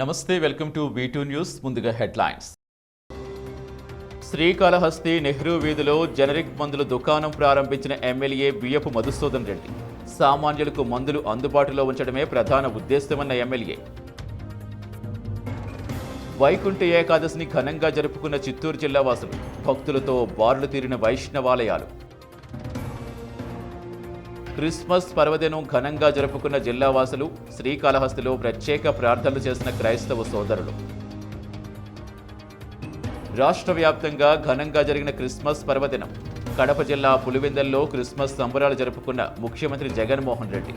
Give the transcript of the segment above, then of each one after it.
నమస్తే welcome to two news ముందుగా headlines. Srikalahasti Nehru వీధిలో జనరిక్ మందుల దుకాణం ప్రారంభించిన ఎమ్మెల్యే బియ్యపు మధుసూదన్ రెడ్డి సామాన్యులకు మందులు అందుబాటులో ఉంచడమే ప్రధాన ఉద్దేశమన్న ఎమ్మెల్యే. వైకుంఠ ఏకాదశిని ఘనంగా జరుపుకున్న చిత్తూరు జిల్లా వాసులు భక్తులతో బారులు తీరిన వైష్ణవాలయాలు. క్రిస్మస్ పర్వదినం ఘనంగా జరుపుకున్న జిల్లావాసులు శ్రీకాళహస్తిలో ప్రత్యేక ప్రార్థనలు చేసిన క్రైస్తవ సోదరులు. రాష్ట్ర వ్యాప్తంగా ఘనంగా జరిగిన క్రిస్మస్ పర్వదినం కడప జిల్లా పులివెందల్లో క్రిస్మస్ సంబరాలు జరుపుకున్న ముఖ్యమంత్రి జగన్మోహన్ రెడ్డి.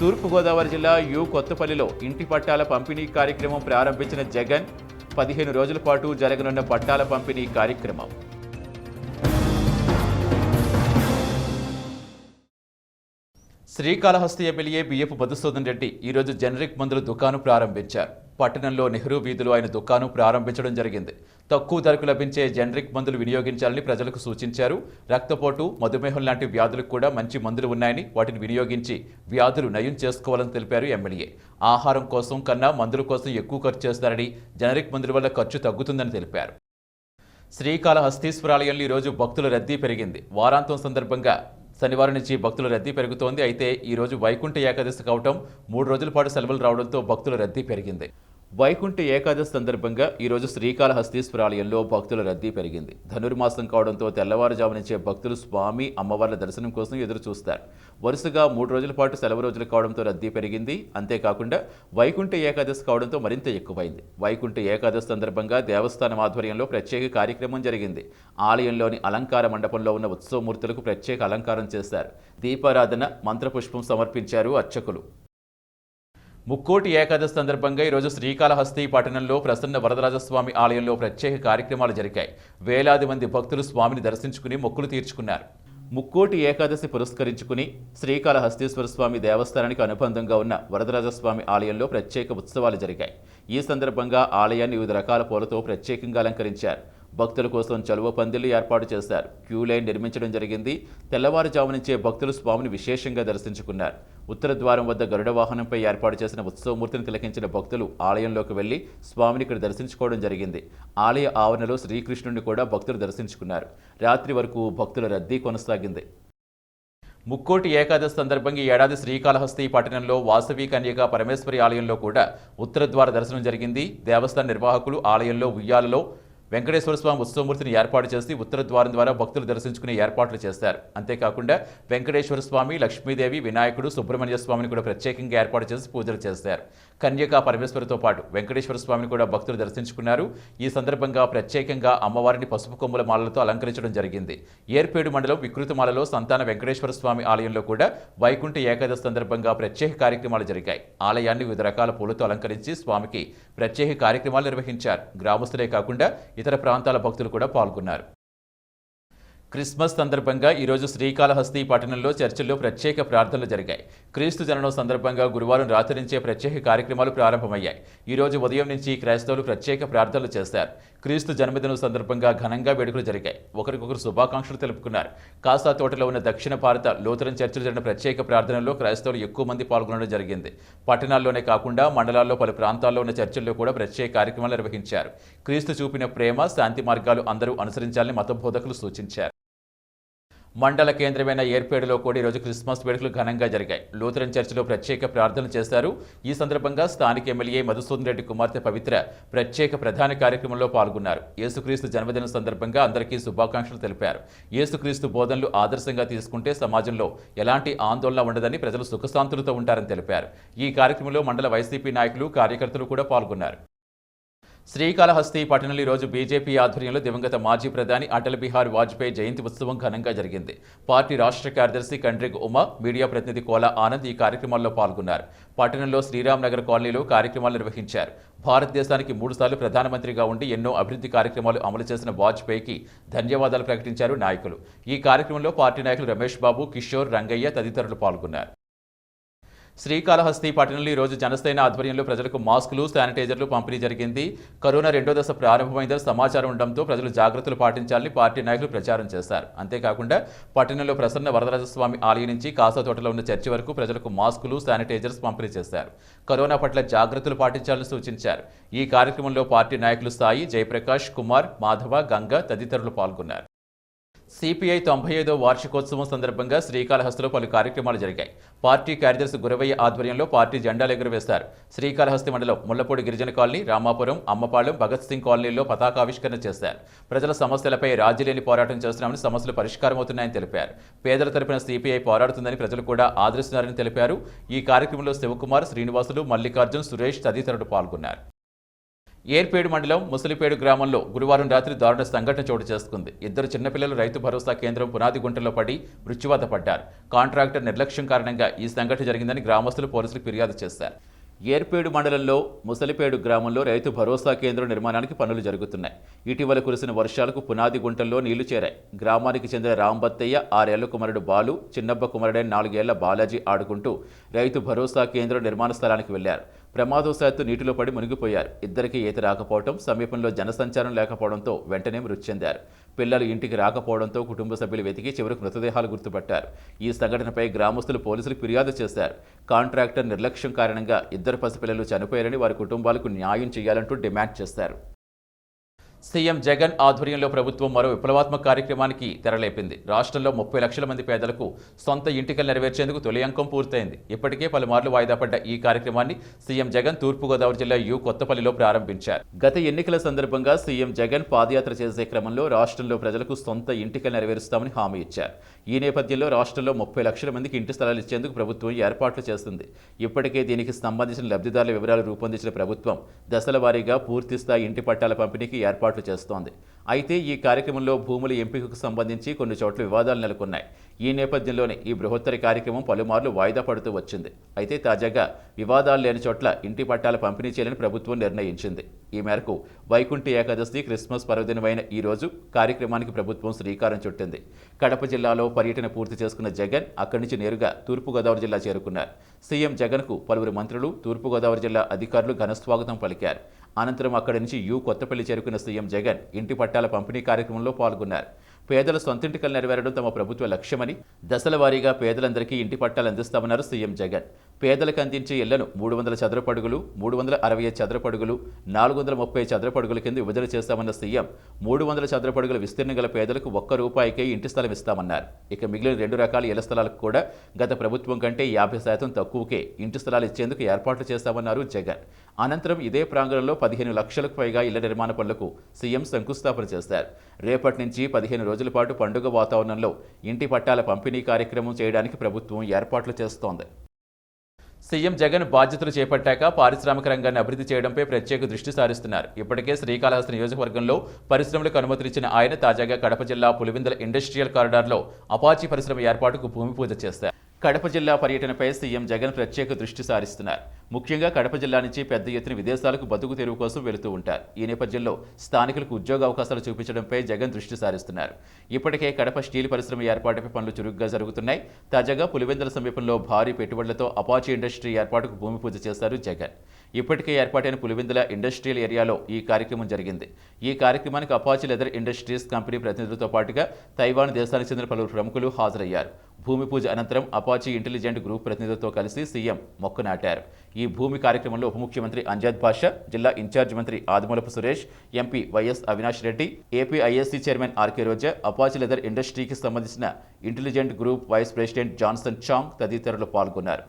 తూర్పుగోదావరి జిల్లా యు కొత్తపల్లిలో ఇంటి పట్టాల పంపిణీ కార్యక్రమం ప్రారంభించిన జగన్ పదిహేను రోజుల పాటు జరగనున్న పట్టాల పంపిణీ కార్యక్రమం. శ్రీకాళహస్తి ఎమ్మెల్యే బిఎఫ్ మధుసూదన్ రెడ్డి ఈరోజు జనరిక్ మందుల దుకాణం ప్రారంభించారు. పట్టణంలో నెహ్రూ వీధిలో ఆయన దుకాణం ప్రారంభించడం జరిగింది. తక్కువ ధరకు లభించే జనరిక్ మందులు వినియోగించాలని ప్రజలకు సూచించారు. రక్తపోటు మధుమేహం లాంటి వ్యాధులకు కూడా మంచి మందులు ఉన్నాయని వాటిని వినియోగించి వ్యాధులు నయం చేసుకోవాలని తెలిపారు ఎమ్మెల్యే. ఆహారం కోసం కన్నా మందుల కోసం ఎక్కువ ఖర్చు చేస్తారని జనరిక్ మందుల వల్ల ఖర్చు తగ్గుతుందని తెలిపారు. శ్రీకాళహస్తీశ్వరాలయంలో ఈరోజు భక్తుల రద్దీ పెరిగింది. వారాంతం సందర్భంగా శనివారం నుంచి భక్తుల రద్దీ పెరుగుతోంది. అయితే ఈ రోజు వైకుంఠ ఏకాదశి కావటం మూడు రోజుల పాటు సెలవులు రావడంతో భక్తుల రద్దీ పెరిగింది. వైకుంఠ ఏకాదశి సందర్భంగా ఈరోజు శ్రీకాళహస్తీశ్వరాలయంలో భక్తుల రద్దీ పెరిగింది. ధనుర్మాసం కావడంతో తెల్లవారుజాము నుంచే భక్తులు స్వామి అమ్మవార్ల దర్శనం కోసం ఎదురు చూస్తారు వరుసగా మూడు రోజుల పాటు సెలవు రోజులు కావడంతో రద్దీ పెరిగింది. అంతేకాకుండా వైకుంఠ ఏకాదశి కావడంతో మరింత ఎక్కువైంది. వైకుంఠ ఏకాదశి సందర్భంగా దేవస్థానం ఆధ్వర్యంలో ప్రత్యేక కార్యక్రమం జరిగింది. ఆలయంలోని అలంకార మండపంలో ఉన్న ఉత్సవమూర్తులకు ప్రత్యేక అలంకారం చేశారు. దీపారాధన మంత్రపుష్పం సమర్పించారు అర్చకులు. ముక్కోటి ఏకాదశి సందర్భంగా ఈరోజు శ్రీకాళహస్తి పట్టణంలో ప్రసన్న వరదరాజస్వామి ఆలయంలో ప్రత్యేక కార్యక్రమాలు జరిగాయి. వేలాది మంది భక్తులు స్వామిని దర్శించుకుని మొక్కులు తీర్చుకున్నారు. ముక్కోటి ఏకాదశి పురస్కరించుకుని శ్రీకాళహస్తీశ్వర స్వామి దేవస్థానానికి అనుబంధంగా ఉన్న వరదరాజస్వామి ఆలయంలో ప్రత్యేక ఉత్సవాలు జరిగాయి. ఈ సందర్భంగా ఆలయాన్ని వివిధ రకాల పూలతో ప్రత్యేకంగా అలంకరించారు. భక్తుల కోసం చలువ పందిళ్ళు ఏర్పాటు చేశారు. క్యూ లైన్ నిర్మించడం జరిగింది. తెల్లవారుజాము నుంచే భక్తులు స్వామిని విశేషంగా దర్శించుకున్నారు. ఉత్తర ద్వారం వద్ద గరుడ వాహనంపై ఏర్పాటు చేసిన ఉత్సవమూర్తిని తిలకించిన భక్తులు ఆలయంలోకి వెళ్ళి స్వామిని ఇక్కడ దర్శించుకోవడం జరిగింది. ఆలయ ఆవరణలో శ్రీకృష్ణుడిని కూడా భక్తులు దర్శించుకున్నారు. రాత్రి వరకు భక్తుల రద్దీ కొనసాగింది. ముక్కోటి ఏకాదశి సందర్భంగా ఈ ఏడాది శ్రీకాళహస్తి పట్టణంలో వాసవి కన్యక పరమేశ్వరి ఆలయంలో కూడా ఉత్తరద్వార దర్శనం జరిగింది. దేవస్థాన నిర్వాహకులు ఆలయంలో ఉయ్యాలలో వెంకటేశ్వర స్వామి ఉత్సవమూర్తిని ఏర్పాటు చేసి ఉత్తర ద్వారం ద్వారా భక్తులు దర్శించుకునే ఏర్పాట్లు చేశారు. అంతేకాకుండా వెంకటేశ్వర స్వామి లక్ష్మీదేవి వినాయకుడు సుబ్రహ్మణ్య స్వామిని కూడా ప్రత్యేకంగా ఏర్పాటు చేసి పూజలు చేశారు. కన్యకా పరమేశ్వరితో పాటు వెంకటేశ్వర స్వామిని కూడా భక్తులు దర్శించుకున్నారు. ఈ సందర్భంగా ప్రత్యేకంగా అమ్మవారిని పసుపు కొమ్ముల మాలలతో అలంకరించడం జరిగింది. ఏర్పేడు మండలం వికృతమాలలో సంతాన వెంకటేశ్వర స్వామి ఆలయంలో కూడా వైకుంఠ ఏకాదశి సందర్భంగా ప్రత్యేక కార్యక్రమాలు జరిగాయి. ఆలయాన్ని వివిధ రకాల పూలతో అలంకరించి స్వామికి ప్రత్యేక కార్యక్రమాలు నిర్వహించారు. గ్రామస్తులే కాకుండా ఇతర ప్రాంతాల భక్తులు కూడా పాల్గొన్నారు. క్రిస్మస్ సందర్భంగా ఈరోజు శ్రీకాళహస్తి పట్టణంలో చర్చిల్లో ప్రత్యేక ప్రార్థనలు జరిగాయి. క్రీస్తు జననం సందర్భంగా గురువారం రాత్రి నుంచే ప్రత్యేక కార్యక్రమాలు ప్రారంభమయ్యాయి. ఈ రోజు ఉదయం నుంచి క్రైస్తవులు ప్రత్యేక ప్రార్థనలు చేశారు. క్రీస్తు జన్మదినం సందర్భంగా ఘనంగా వేడుకలు జరిగాయి. ఒకరికొకరు శుభాకాంక్షలు తెలుపుకున్నారు. కాసా తోటలో ఉన్న దక్షిణ భారత లోతరన్ చర్చిలు జరిగిన ప్రత్యేక ప్రార్థనలో క్రైస్తవులు ఎక్కువ మంది పాల్గొనడం జరిగింది. పట్టణాల్లోనే కాకుండా మండలాల్లో పలు ప్రాంతాల్లో ఉన్న చర్చిల్లో కూడా ప్రత్యేక కార్యక్రమాలు నిర్వహించారు. క్రీస్తు చూపిన ప్రేమ శాంతి మార్గాలు అందరూ అనుసరించాలని మత బోధకులు సూచించారు. మండల కేంద్రమైన ఏర్పేడులో కూడా ఈరోజు క్రిస్మస్ వేడుకలు ఘనంగా జరిగాయి. లూథరన్ చర్చిలో ప్రత్యేక ప్రార్థనలు చేశారు. ఈ సందర్భంగా స్థానిక ఎమ్మెల్యే మధుసూదన్ రెడ్డి కుమార్తె పవిత్ర ప్రత్యేక ప్రధాన కార్యక్రమంలో పాల్గొన్నారు. యేసుక్రీస్తు జన్మదినం సందర్భంగా అందరికీ శుభాకాంక్షలు తెలిపారు. యేసుక్రీస్తు బోధనలు ఆదర్శంగా తీసుకుంటే సమాజంలో ఎలాంటి ఆందోళన ఉండదని ప్రజలు సుఖశాంతులతో ఉంటారని తెలిపారు. ఈ కార్యక్రమంలో మండల వైసీపీ నాయకులు కార్యకర్తలు కూడా పాల్గొన్నారు. శ్రీకాళహస్తి పట్టణంలో ఈరోజు బీజేపీ ఆధ్వర్యంలో దివంగత మాజీ ప్రధాని అటల్ బిహారీ వాజ్పేయి జయంతి ఉత్సవం ఘనంగా జరిగింది. పార్టీ రాష్ట్ర కార్యదర్శి కండ్రిగ్ ఉమా మీడియా ప్రతినిధి కోల ఆనంద్ ఈ కార్యక్రమాల్లో పాల్గొన్నారు. పట్టణంలో శ్రీరామ్ నగర్ కాలనీలో కార్యక్రమాలు నిర్వహించారు. భారతదేశానికి మూడుసార్లు ప్రధానమంత్రిగా ఉండి ఎన్నో అభివృద్ధి కార్యక్రమాలు అమలు చేసిన వాజ్పేయికి ధన్యవాదాలు ప్రకటించారు నాయకులు. ఈ కార్యక్రమంలో పార్టీ నాయకులు రమేష్ బాబు కిషోర్ రంగయ్య తదితరులు పాల్గొన్నారు. శ్రీకాళహస్తి పట్టణంలో ఈరోజు రోజు జనసేన ఆధ్వర్యంలో ప్రజలకు మాస్కులు శానిటైజర్లు పంపిణీ జరిగింది. కరోనా రెండో దశ ప్రారంభమైందని సమాచారం ఉండడంతో ప్రజలు జాగ్రత్తలు పాటించాలని పార్టీ నాయకులు ప్రచారం చేశారు. అంతేకాకుండా పట్టణంలో ప్రసన్న వరదరాజస్వామి ఆలయం నుంచి కాసతోటలో ఉన్న చర్చి వరకు ప్రజలకు మాస్కులు శానిటైజర్స్ పంపిణీ చేశారు. కరోనా పట్ల జాగ్రత్తలు పాటించాలని సూచించారు. ఈ కార్యక్రమంలో పార్టీ నాయకులు సాయి జయప్రకాష్ కుమార్ మాధవ గంగ తదితరులు పాల్గొన్నారు. సిపిఐ తొంభై ఐదో వార్షికోత్సవం సందర్భంగా శ్రీకాళహస్తిలో పలు కార్యక్రమాలు జరిగాయి. పార్టీ కార్యదర్శి గురవయ్య ఆధ్వర్యంలో పార్టీ జెండాలు ఎగురవేశారు. శ్రీకాళహస్తి మండలం ముళ్ళపూడి గిరిజన కాలనీ రామాపురం అమ్మపాలెం భగత్ సింగ్ కాలనీలో పతాకావిష్కరణ చేశారు. ప్రజల సమస్యలపై రాజీ లేని పోరాటం చేస్తున్నామని సమస్యలు పరిష్కారమవుతున్నాయని తెలిపారు. పేదల తరపున సిపిఐ పోరాడుతుందని ప్రజలు కూడా ఆదరిస్తున్నారని తెలిపారు. ఈ కార్యక్రమంలో శివకుమార్ శ్రీనివాసులు మల్లికార్జున్ సురేష్ తదితరులు పాల్గొన్నారు. ఏర్పేడు మండలం ముసలిపేడు గ్రామంలో గురువారం రాత్రి దారుణ సంఘటన చోటు చేసుకుంది. ఇద్దరు చిన్నపిల్లలు రైతు భరోసా కేంద్రం పునాది గుంటలో పడి మృత్యువాత పడ్డారు. కాంట్రాక్టర్ నిర్లక్ష్యం కారణంగా ఈ సంఘటన జరిగిందని గ్రామస్తులు పోలీసులకు ఫిర్యాదు చేశారు. ఏర్పేడు మండలంలో ముసలిపేడు గ్రామంలో రైతు భరోసా కేంద్రం నిర్మాణానికి పనులు జరుగుతున్నాయి. ఇటీవల కురిసిన వర్షాలకు పునాది గుంటల్లో నీళ్ళు చేరాయి. గ్రామానికి చెందిన రాంబత్తయ్య ఆరేళ్ళ కుమారుడు బాలు చిన్నబ్బ కుమారుడైన నాలుగేళ్ళ బాలాజీ ఆడుకుంటూ రైతు భరోసా కేంద్రం నిర్మాణ స్థలానికి వెళ్ళారు. ప్రమాదవశాత్తు నీటిలో పడి మునిగిపోయారు. ఇద్దరికి ఈత రాకపోవడం సమీపంలో జనసంచారం లేకపోవడంతో వెంటనే మృతి చెందారు. పిల్లలు ఇంటికి రాకపోవడంతో కుటుంబ సభ్యులు వెతికి చివరికి మృతదేహాలు గుర్తుపట్టారు. ఈ సంఘటనపై గ్రామస్తులు పోలీసులకు ఫిర్యాదు చేశారు. కాంట్రాక్టర్ నిర్లక్ష్యం కారణంగా ఇద్దరు పసిపిల్లలు చనిపోయారని వారి కుటుంబాలకు న్యాయం చేయాలంటూ డిమాండ్ చేశారు. సీఎం జగన్ ఆధ్వర్యంలో ప్రభుత్వం మరో విప్లవాత్మక కార్యక్రమానికి తెరలేపింది. రాష్ట్రంలో ముప్పై లక్షల మంది పేదలకు సొంత ఇంటికలు నెరవేర్చేందుకు తొలి అంకం పూర్తయింది. ఇప్పటికే పలుమార్లు వాయిదా పడ్డ ఈ కార్యక్రమాన్ని సీఎం జగన్ తూర్పుగోదావరి జిల్లా యు కొత్తపల్లిలో ప్రారంభించారు. గత ఎన్నికల సందర్భంగా సీఎం జగన్ పాదయాత్ర చేసే క్రమంలో రాష్ట్రంలో ప్రజలకు సొంత ఇంటికలు నెరవేరుస్తామని హామీ ఇచ్చారు. ఈ నేపథ్యంలో రాష్ట్రంలో ముప్పై లక్షల మందికి ఇంటి స్థలాలు ఇచ్చేందుకు ప్రభుత్వం ఏర్పాట్లు చేస్తుంది. ఇప్పటికే దీనికి సంబంధించిన లబ్ధిదారుల వివరాలు రూపొందించిన ప్రభుత్వం దశల వారీగా పూర్తిస్థాయి ఇంటి పట్టాల పంపిణీకి ఏర్పాట్లు చేస్తోంది. అయితే ఈ కార్యక్రమంలో భూముల ఎంపికకు సంబంధించి కొన్ని చోట్ల వివాదాలు నెలకొన్నాయి. ఈ నేపథ్యంలోనే ఈ బృహత్తర కార్యక్రమం పలుమార్లు వాయిదా పడుతూ వచ్చింది. అయితే తాజాగా వివాదాలు లేని చోట్ల ఇంటి పట్టాల పంపిణీ చేయాలని ప్రభుత్వం నిర్ణయించింది. ఈ మేరకు వైకుంఠ ఏకాదశి క్రిస్మస్ పర్వదినమైన ఈ రోజు కార్యక్రమానికి ప్రభుత్వం శ్రీకారం చుట్టింది. కడప జిల్లాలో పర్యటన పూర్తి చేసుకున్న జగన్ అక్కడి నుంచి నేరుగా తూర్పుగోదావరి జిల్లా చేరుకున్నారు. సీఎం జగన్కు పలువురు మంత్రులు తూర్పుగోదావరి జిల్లా అధికారులు ఘనస్వాగతం పలికారు. అనంతరం అక్కడి నుంచి యు కొత్తపల్లి చేరుకున్న సీఎం జగన్ ఇంటి పట్టాల పంపిణీ కార్యక్రమంలో పాల్గొన్నారు. పేదల సొంతింటికలు నెరవేరడం తమ ప్రభుత్వ లక్ష్యమని దశల వారీగా పేదలందరికీ ఇంటి పట్టాలు అందిస్తామన్నారు సీఎం జగన్. పేదలకు అందించే ఇళ్ళను మూడు వందల చదరపడుగులు మూడు వందల అరవై ఐదు చదరపడుగులు నాలుగు వందల ముప్పై చదరపడుగుల కింద విడుదల చేస్తామన్న సీఎం మూడు వందల చదరపడుగుల విస్తీర్ణం గల పేదలకు ఒక్క రూపాయికే ఇంటి స్థలం ఇస్తామన్నారు. ఇక మిగిలిన రెండు రకాల ఇళ్ళ స్థలాలకు కూడా గత ప్రభుత్వం కంటే యాభై శాతం తక్కువకే ఇంటి స్థలాలు ఇచ్చేందుకు ఏర్పాట్లు చేస్తామన్నారు జగన్. అనంతరం ఇదే ప్రాంగణంలో పదిహేను లక్షలకు పైగా ఇళ్ళ నిర్మాణ పనులకు సీఎం శంకుస్థాపన చేశారు. రేపటి నుంచి పదిహేను రోజుల పాటు పండుగ వాతావరణంలో ఇంటి పట్టాల పంపిణీ కార్యక్రమం చేయడానికి ప్రభుత్వం ఏర్పాట్లు చేస్తోంది. సీఎం జగన్ బాధ్యతలు చేపట్టాక పారిశ్రామిక రంగాన్ని అభివృద్ధి చేయడంపై ప్రత్యేక దృష్టి సారిస్తున్నారు. ఇప్పటికే శ్రీకాళహస్తి నియోజకవర్గంలో పరిశ్రమలకు అనుమతులిచ్చిన ఆయన తాజాగా కడప జిల్లా పులివిందల ఇండస్ట్రియల్ కారిడార్లో అపాచీ పరిశ్రమ ఏర్పాటుకు భూమి పూజ చేశారు. కడప జిల్లా పర్యటనపై సీఎం జగన్ ప్రత్యేక దృష్టి సారిస్తున్నారు. ముఖ్యంగా కడప జిల్లా నుంచి పెద్ద ఎత్తున విదేశాలకు బతుకు తెరువు కోసం వెళుతూ ఉంటారు. ఈ నేపథ్యంలో స్థానికులకు ఉద్యోగ అవకాశాలు చూపించడంపై జగన్ దృష్టి సారిస్తున్నారు. ఇప్పటికే కడప స్టీల్ పరిశ్రమ ఏర్పాటుపై పనులు చురుగ్గా జరుగుతున్నాయి. తాజాగా పులివెందుల సమీపంలో భారీ పెట్టుబడులతో అపాచీ ఇండస్ట్రీ ఏర్పాటుకు భూమి పూజ చేశారు జగన్. ఇప్పటికే ఏర్పాటైన పులివెందుల ఇండస్ట్రియల్ ఏరియాలో ఈ కార్యక్రమం జరిగింది. ఈ కార్యక్రమానికి అపాచి లెదర్ ఇండస్ట్రీస్ కంపెనీ ప్రతినిధులతో పాటుగా తైవాన్ దేశానికి చెందిన పలువురు ప్రముఖులు హాజరయ్యారు. భూమి పూజ అనంతరం అపాచీ ఇంటెలిజెంట్ గ్రూప్ ప్రతినిధులతో కలిసి సీఎం మొక్కు నాటారు ఈ భూమి కార్యక్రమంలో ఉప ముఖ్యమంత్రి అంజాద్ బాషా జిల్లా ఇన్ఛార్జ్ మంత్రి Adimulapu Suresh MP YS Avinash Reddy AP ISC chairman RK Roja Apache leather ఇండస్ట్రీకి సంబంధించిన intelligent group vice president Johnson Chang తదితరులు పాల్గొన్నారు.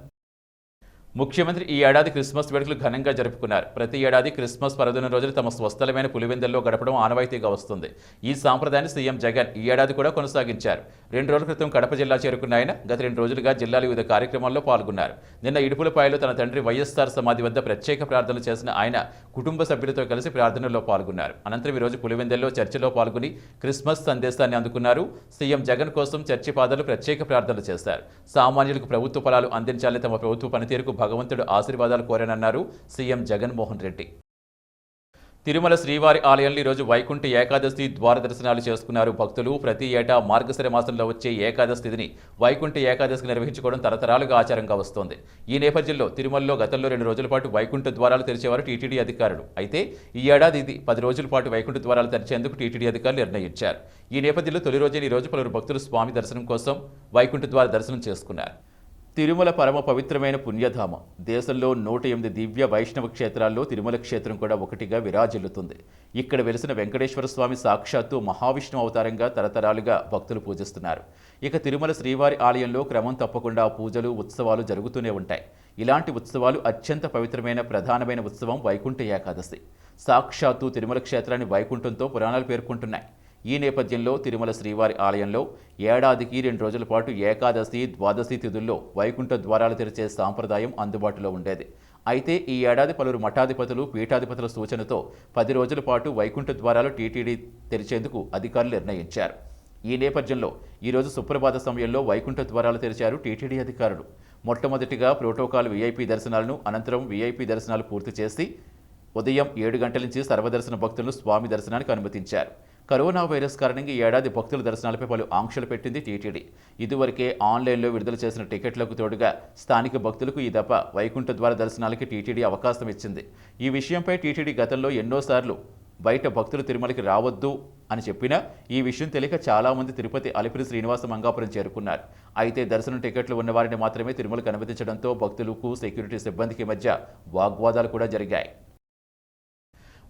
ముఖ్యమంత్రి ఈ ఏడాది క్రిస్మస్ వేడుకలు ఘనంగా జరుపుకున్నారు. ప్రతి ఏడాది క్రిస్మస్ పర్వదిన రోజులు తమ స్వస్థలమైన పులివెందల్లో గడపడం ఆనవాయితీగా వస్తుంది. ఈ సాంప్రదాయాన్ని సీఎం జగన్ ఈ ఏడాది కూడా కొనసాగించారు. రెండు రోజుల క్రితం కడప జిల్లా చేరుకున్న ఆయన గత రెండు రోజులుగా జిల్లాలో వివిధ కార్యక్రమాల్లో పాల్గొన్నారు. నిన్న ఇడుపులపాయలో తన తండ్రి వైఎస్ఆర్ సమాధి వద్ద ప్రత్యేక ప్రార్థనలు చేసిన ఆయన కుటుంబ సభ్యులతో కలిసి ప్రార్థనలో పాల్గొన్నారు. అనంతరం ఈరోజు పులివెందల్లో చర్చిలో పాల్గొని క్రిస్మస్ సందేశాన్ని అందుకున్నారు. సీఎం జగన్ కోసం చర్చి పాదాలు ప్రత్యేక ప్రార్థనలు చేశారు. సామాన్యులకు ప్రభుత్వ ఫలాలు అందించాలని తమ ప్రభుత్వ పనితీరుకు భగవంతుడు ఆశీర్వాదాలు కోరానన్నారు సీఎం జగన్మోహన్ రెడ్డి. తిరుమల శ్రీవారి ఆలయంలో ఈరోజు వైకుంఠ ఏకాదశి ద్వార దర్శనాలు చేసుకున్నారు భక్తులు. ప్రతి ఏటా మార్గశిర మాసంలో వచ్చే ఏకాదశి తిథిని వైకుంఠ ఏకాదశికి నిర్వహించుకోవడం తరతరాలుగా ఆచారంగా వస్తోంది. ఈ నేపథ్యంలో తిరుమలలో గతంలో రెండు రోజుల పాటు వైకుంఠ ద్వారాలు తెరిచేవారు టీటీడీ అధికారులు. అయితే ఈ ఏడాది ఇది పది రోజుల పాటు వైకుంఠ ద్వారాలు తెరిచేందుకు టీటీడీ అధికారులు నిర్ణయించారు. ఈ నేపథ్యంలో తొలి రోజైన ఈ రోజు పలువురు భక్తులు స్వామి దర్శనం కోసం వైకుంఠ ద్వార దర్శనం చేసుకున్నారు. తిరుమల పరమ పవిత్రమైన పుణ్యధామ. దేశంలో నూట ఎనిమిది దివ్య వైష్ణవ క్షేత్రాల్లో తిరుమల క్షేత్రం కూడా ఒకటిగా విరాజిల్లుతుంది. ఇక్కడ వెలిసిన వెంకటేశ్వర స్వామి సాక్షాత్తు మహావిష్ణు అవతారంగా తరతరాలుగా భక్తులు పూజిస్తున్నారు. ఇక తిరుమల శ్రీవారి ఆలయంలో క్రమం తప్పకుండా పూజలు ఉత్సవాలు జరుగుతూనే ఉంటాయి. ఇలాంటి ఉత్సవాలు అత్యంత పవిత్రమైన ప్రధానమైన ఉత్సవం వైకుంఠ ఏకాదశి. సాక్షాత్తు తిరుమల క్షేత్రాన్ని వైకుంఠంతో పురాణాలు పేర్కొంటున్నాయి. ఈ నేపథ్యంలో తిరుమల శ్రీవారి ఆలయంలో ఏడాదికి రెండు రోజుల పాటు ఏకాదశి ద్వాదశి తిథుల్లో వైకుంఠ ద్వారాలు తెరిచే సాంప్రదాయం అందుబాటులో ఉండేది. అయితే ఈ ఏడాది పలువురు మఠాధిపతులు పీఠాధిపతుల సూచనతో పది రోజుల పాటు వైకుంఠ ద్వారాలు టీటీడీ తెరిచేందుకు అధికారులు నిర్ణయించారు. ఈ నేపథ్యంలో ఈరోజు సుప్రభాత సమయంలో వైకుంఠ ద్వారాలు తెరిచారు టీటీడీ అధికారులు. మొట్టమొదటిగా ప్రోటోకాల్ వీఐపీ దర్శనాలను అనంతరం వీఐపీ దర్శనాలు పూర్తి చేసి ఉదయం ఏడు గంటల నుంచి సర్వదర్శన భక్తులను స్వామి దర్శనానికి అనుమతించారు. కరోనా వైరస్ కారణంగా ఈ ఏడాది భక్తుల దర్శనాలపై పలు ఆంక్షలు పెట్టింది టీటీడీ. ఇదివరకే ఆన్లైన్లో విడుదల చేసిన టికెట్లకు తోడుగా స్థానిక భక్తులకు ఈ దఫ వైకుంఠ ద్వార దర్శనాలకి టీటీడీ అవకాశం ఇచ్చింది. ఈ విషయంపై టీటీడీ గతంలో ఎన్నోసార్లు బయట భక్తులు తిరుమలకి రావద్దు అని చెప్పినా ఈ విషయం తెలియక చాలామంది తిరుపతి అలిపిరి శ్రీనివాస మంగాపురం చేరుకున్నారు. అయితే దర్శనం టికెట్లు ఉన్నవారిని మాత్రమే తిరుమలకు అనుమతించడంతో భక్తులకు సెక్యూరిటీ సిబ్బందికి మధ్య వాగ్వాదాలు కూడా జరిగాయి.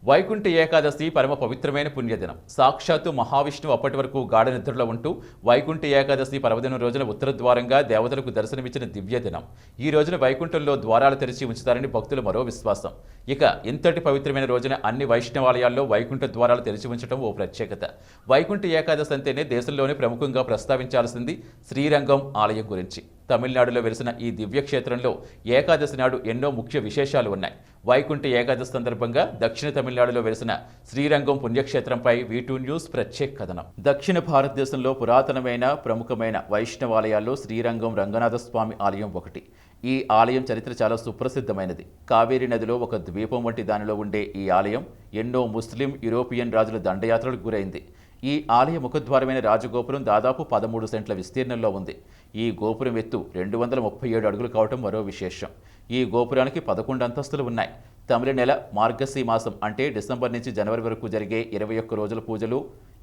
వైకుంఠ ఏకాదశి పరమ పవిత్రమైన పుణ్యదినం. సాక్షాత్తు మహావిష్ణువు అప్పటి వరకు గాఢ నిద్రలో ఉంటూ వైకుంఠ ఏకాదశి పర్వదినం రోజున ఉత్తర ద్వారంగా దేవతలకు దర్శనమిచ్చిన దివ్య దినం ఈ రోజున వైకుంఠంలో ద్వారాలు తెరిచి ఉంచుతారని భక్తులు మరో విశ్వాసం. ఇక ఇంతటి పవిత్రమైన రోజున అన్ని వైష్ణవాలయాల్లో వైకుంఠ ద్వారాలు తెరిచి ఉంచడం ఓ ప్రత్యేకత. వైకుంఠ ఏకాదశి అంటేనే దేశంలోనే ప్రముఖంగా ప్రస్తావించాల్సింది శ్రీరంగం ఆలయం గురించి. తమిళనాడులో వెలిసిన ఈ దివ్యక్షేత్రంలో ఏకాదశి నాడు ఎన్నో ముఖ్య విశేషాలు ఉన్నాయి. వైకుంఠ ఏకాదశి సందర్భంగా దక్షిణ తమిళనాడులో వెలిసిన శ్రీరంగం పుణ్యక్షేత్రంపై వీటూ న్యూస్ ప్రత్యేక కథనం. దక్షిణ భారతదేశంలో పురాతనమైన ప్రముఖమైన వైష్ణవాలయాల్లో శ్రీరంగం రంగనాథ స్వామి ఆలయం ఒకటి. ఈ ఆలయం చరిత్ర చాలా సుప్రసిద్ధమైనది. కావేరీ నదిలో ఒక ద్వీపం వంటి దానిలో ఉండే ఈ ఆలయం ఎన్నో ముస్లిం యూరోపియన్ రాజుల దండయాత్రలకు గురైంది. ఈ ఆలయ ముఖద్వారమైన రాజగోపురం దాదాపు పదమూడు సెంట్ల విస్తీర్ణంలో ఉంది. ఈ గోపురం ఎత్తు రెండు వందల ముప్పై ఏడు అడుగులు కావటం మరో విశేషం. ఈ గోపురానికి పదకొండు అంతస్తులు ఉన్నాయి. తమిళ నెల మార్గశి మాసం అంటే డిసెంబర్ నుంచి జనవరి వరకు జరిగే ఇరవై ఒక్క రోజుల పూజలు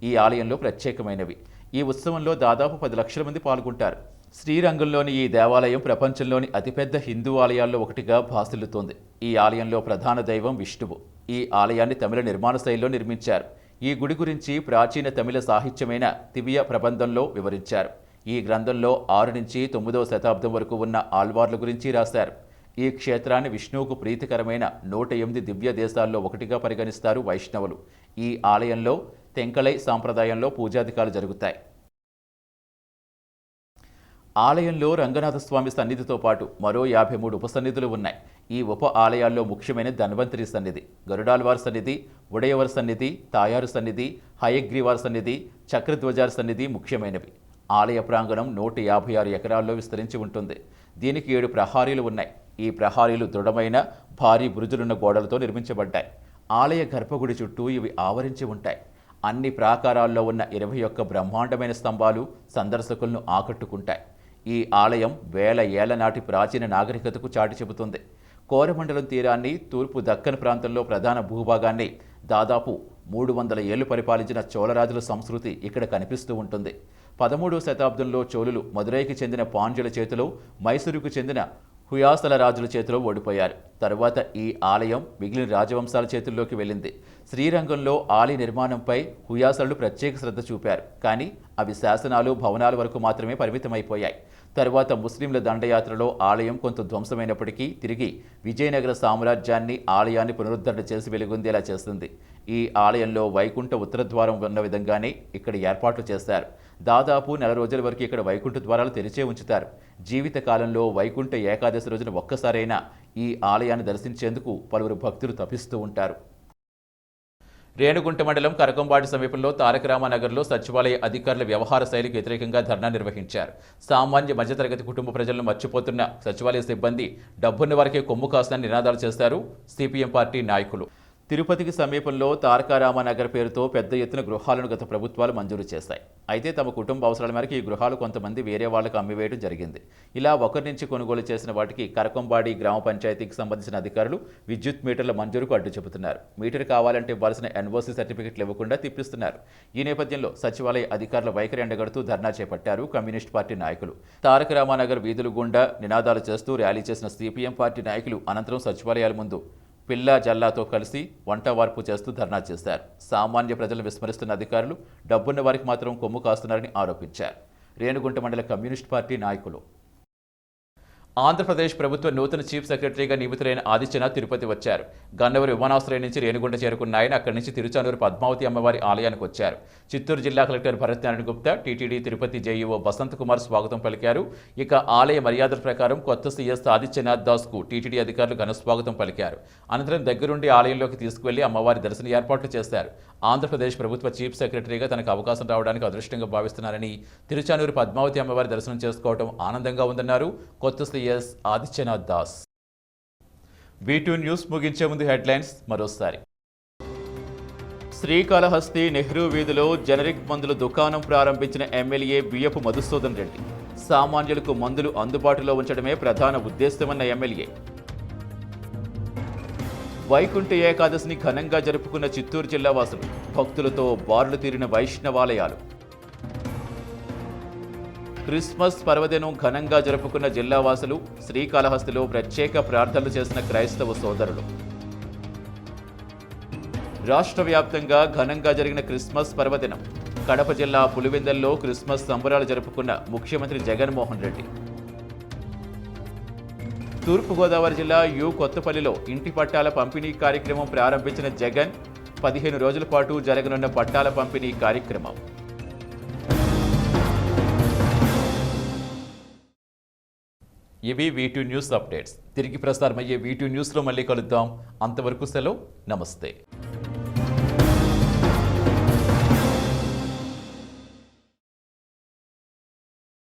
ఈ ఆలయంలో ప్రత్యేకమైనవి. ఈ ఉత్సవంలో దాదాపు పది లక్షల మంది పాల్గొంటారు. శ్రీరంగంలోని ఈ దేవాలయం ప్రపంచంలోని అతిపెద్ద హిందూ ఆలయాల్లో ఒకటిగా భాసిల్లుతోంది. ఈ ఆలయంలో ప్రధాన దైవం విష్ణువు. ఈ ఆలయాన్ని తమిళ నిర్మాణ శైలిలో నిర్మించారు. ఈ గుడి గురించి ప్రాచీన తమిళ సాహిత్యమైన దివ్య ప్రబంధంలో వివరించారు. ఈ గ్రంథంలో ఆరు నుంచి తొమ్మిదవ శతాబ్దం వరకు ఉన్న ఆల్వార్ల గురించి రాశారు. ఈ క్షేత్రాన్ని విష్ణువుకు ప్రీతికరమైన నూట ఎనిమిది దివ్య దేశాల్లో ఒకటిగా పరిగణిస్తారు వైష్ణవులు. ఈ ఆలయంలో తెంకలై సాంప్రదాయంలో పూజాధికాలు జరుగుతాయి. ఆలయంలో రంగనాథ స్వామి సన్నిధితో పాటు మరో యాభై మూడు ఉపసన్నిధులు ఉన్నాయి. ఈ ఉప ఆలయాల్లో ముఖ్యమైన ధన్వంతరి సన్నిధి గరుడాల్వార్ సన్నిధి ఉడయవర్ సన్నిధి తాయారు సన్నిధి హయగ్రీవార్ సన్నిధి చక్రధ్వజార్ సన్నిధి ముఖ్యమైనవి. ఆలయ ప్రాంగణం నూట యాభై ఆరు ఎకరాల్లో విస్తరించి ఉంటుంది. దీనికి ఏడు ప్రహారీలు ఉన్నాయి. ఈ ప్రహారీలు దృఢమైన భారీ బురుజులున్న గోడలతో నిర్మించబడ్డాయి. ఆలయ గర్భగుడి చుట్టూ ఇవి ఆవరించి ఉంటాయి. అన్ని ప్రాకారాల్లో ఉన్న ఇరవై ఒక్క బ్రహ్మాండమైన స్తంభాలు సందర్శకులను ఆకట్టుకుంటాయి. ఈ ఆలయం వేల ఏళ్ళ నాటి ప్రాచీన నాగరికతకు చాటి చెబుతుంది. కోరమండలం తీరాన్ని తూర్పు దక్కన్ ప్రాంతంలో ప్రధాన భూభాగాన్ని దాదాపు మూడు వందల ఏళ్ళు పరిపాలించిన చోళరాజుల సంస్కృతి ఇక్కడ కనిపిస్తూ ఉంటుంది. పదమూడవ శతాబ్దంలో చోళులు మదురైకి చెందిన పాండ్యుల చేతిలో మైసూరుకు చెందిన హుయాసల రాజుల చేతిలో ఓడిపోయారు. తరువాత ఈ ఆలయం మిగిలిన రాజవంశాల చేతుల్లోకి వెళ్ళింది. శ్రీరంగంలో ఆలయ నిర్మాణంపై హుయాసలు ప్రత్యేక శ్రద్ధ చూపారు. కానీ అవి శాసనాలు భవనాల వరకు మాత్రమే పరిమితమైపోయాయి. తరువాత ముస్లింల దండయాత్రలో ఆలయం కొంత ధ్వంసమైనప్పటికీ తిరిగి విజయనగర సామ్రాజ్యాన్ని ఆలయాన్ని పునరుద్ధరణ చేసి వెలుగొందేలా చేస్తుంది. ఈ ఆలయంలో వైకుంఠ ఉత్తరద్వారం ఉన్న విధంగానే ఇక్కడ ఏర్పాట్లు చేశారు. దాదాపు నెల రోజుల వరకు ఇక్కడ వైకుంఠ ద్వారాలు తెరిచే ఉంచుతారు. జీవిత కాలంలో వైకుంఠ ఏకాదశి రోజున ఒక్కసారైనా ఈ ఆలయాన్ని దర్శించేందుకు పలువురు భక్తులు తపిస్తూ ఉంటారు. రేణుగుంట మండలం కరకంబాడి సమీపంలో తారకరామనగర్లో సచివాలయ అధికారుల వ్యవహార శైలికి వ్యతిరేకంగా ధర్నా నిర్వహించారు. సామాన్య మధ్యతరగతి కుటుంబ ప్రజలను మర్చిపోతున్న సచివాలయ సిబ్బంది డబ్బున్న వారికే కొమ్ము కాసిన నినాదాలు చేశారు సిపిఎం పార్టీ నాయకులు తిరుపతికి సమీపంలో తారకారామనగర్ పేరుతో పెద్ద ఎత్తున గృహాలను గత ప్రభుత్వాలు మంజూరు చేశాయి. అయితే తమ కుటుంబ అవసరాల మేరకు ఈ గృహాలు కొంతమంది వేరే వాళ్ళకు అమ్మివేయడం జరిగింది. ఇలా ఒకరి నుంచి కొనుగోలు చేసిన వాటికి కరకంబాడి గ్రామ పంచాయతీకి సంబంధించిన అధికారులు విద్యుత్ మీటర్ల మంజూరుకు అడ్డు చెబుతున్నారు. మీటర్ కావాలంటే ఇవ్వాల్సిన ఎన్ఓసీ సర్టిఫికెట్లు ఇవ్వకుండా తిప్పిస్తున్నారు. ఈ నేపథ్యంలో సచివాలయ అధికారుల వైఖరి ఎండగడుతూ ధర్నా చేపట్టారు కమ్యూనిస్ట్ పార్టీ నాయకులు. తారకరామానగర్ వీధులు గుండా నినాదాలు చేస్తూ ర్యాలీ చేసిన సిపిఎం పార్టీ నాయకులు అనంతరం సచివాలయాల ముందు పిల్ల జల్లాతో కలిసి వంట వార్పు చేస్తూ ధర్నా చేశారు. సామాన్య ప్రజలను విస్మరిస్తున్న అధికారులు డబ్బున్న వారికి మాత్రం కొమ్ము కాస్తున్నారని ఆరోపించారు. రేణుగుంట మండల కమ్యూనిస్ట్ పార్టీ నాయకులు ఆంధ్రప్రదేశ్ ప్రభుత్వ నూతన చీఫ్ సెక్రటరీగా నియమితులైన ఆదిత్యనాథ్ తిరుపతి వచ్చారు. గన్నవరం విమానాశ్రయం నుంచి రేణిగుంట చేరుకున్న ఆయన అక్కడి నుంచి తిరుచానూరు పద్మావతి అమ్మవారి ఆలయానికి వచ్చారు. చిత్తూరు జిల్లా collector Bharat Narayana Gupta TTD Tirupati JEO Basant Kumar స్వాగతం పలికారు. ఇక ఆలయ మర్యాదల ప్రకారం కొత్త సీఎస్ ఆదిత్యనాథ్ దాస్కు టీటీడీ అధికారులు ఘన స్వాగతం పలికారు. అనంతరం దగ్గరుండి ఆలయంలోకి తీసుకువెళ్ళి అమ్మవారి దర్శన ఏర్పాట్లు చేశారు. ఆంధ్రప్రదేశ్ ప్రభుత్వ చీఫ్ సెక్రటరీగా తనకు అవకాశం రావడానికి అదృష్టంగా భావిస్తున్నారని తిరుచానూరు పద్మావతి అమ్మవారి దర్శనం చేసుకోవడం ఆనందంగా ఉందన్నారు. కొత్త CS Adityanath Das. B two news ముగించే ముందు హెడ్లైన్స్ మరోసారి. శ్రీకాళహస్తి నెహ్రూ వీధిలో జనరిక్ మందుల దుకాణం ప్రారంభించిన ఎమ్మెల్యే బియ్యపు మధుసూదన్ రెడ్డి సామాన్యులకు మందులు అందుబాటులో ఉంచడమే ప్రధాన ఉద్దేశమన్న ఎమ్మెల్యే. వైకుంఠ ఏకాదశిని ఘనంగా జరుపుకున్న చిత్తూరు జిల్లా వాసులు భక్తులతో బారులు తీరిన వైష్ణవాలయాలు. క్రిస్మస్ పర్వదినం ఘనంగా జరుపుకున్న జిల్లావాసులు శ్రీకాళహస్తిలో ప్రత్యేక ప్రార్థనలు చేసిన క్రైస్తవ సోదరులు. రాష్ట్ర వ్యాప్తంగా ఘనంగా జరిగిన క్రిస్మస్ పర్వదినం కడప జిల్లా పులివెందల్లో క్రిస్మస్ సంబరాలు జరుపుకున్న ముఖ్యమంత్రి జగన్మోహన్ రెడ్డి. తూర్పుగోదావరి జిల్లా యు కొత్తపల్లిలో ఇంటి పట్టాల పంపిణీ కార్యక్రమం ప్రారంభించిన జగన్ పదిహేను రోజుల పాటు జరగనున్న పట్టాల పంపిణీ కార్యక్రమం. ఇవి వీటూ న్యూస్ అప్డేట్స్ తిరిగి ప్రసారమయ్యే వీటూ న్యూస్లో మళ్ళీ కలుద్దాం. అంతవరకు సెలవు. నమస్తే.